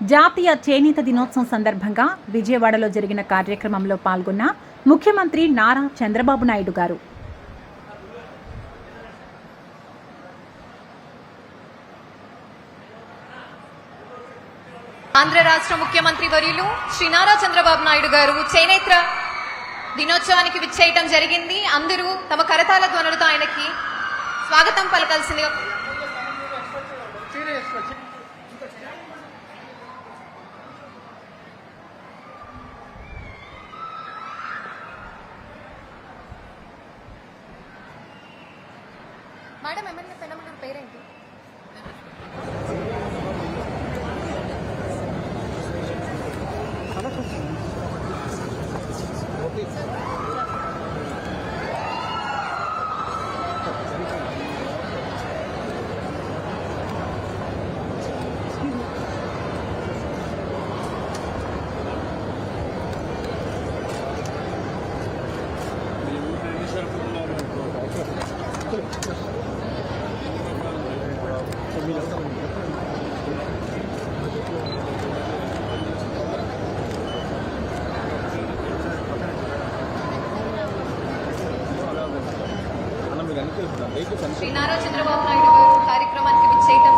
జాతీయ చేనేత దినోత్సవం సందర్భంగా విజయవాడలో జరిగిన కార్యక్రమంలో పాల్గొన్న ముఖ్యమంత్రి నారా చంద్రబాబు నాయుడు గారు. ఆంధ్ర రాష్ట్ర ముఖ్యమంత్రి వర్యులు శ్రీ నారా చంద్రబాబు నాయుడు గారు చేనేత్ర దినోత్సవానికి విచ్చేయటం జరిగింది. అందరూ తమ కరతాల ధ్వనులతో ఆయనకి స్వాగతం పలకాల్సిందిగా మేడం ఎమ్మెల్యే పెనమలూరు పేరేంటి? శ్రీ నారా చంద్రబాబు నాయుడు గారు కార్యక్రమానికి విచ్చేయటం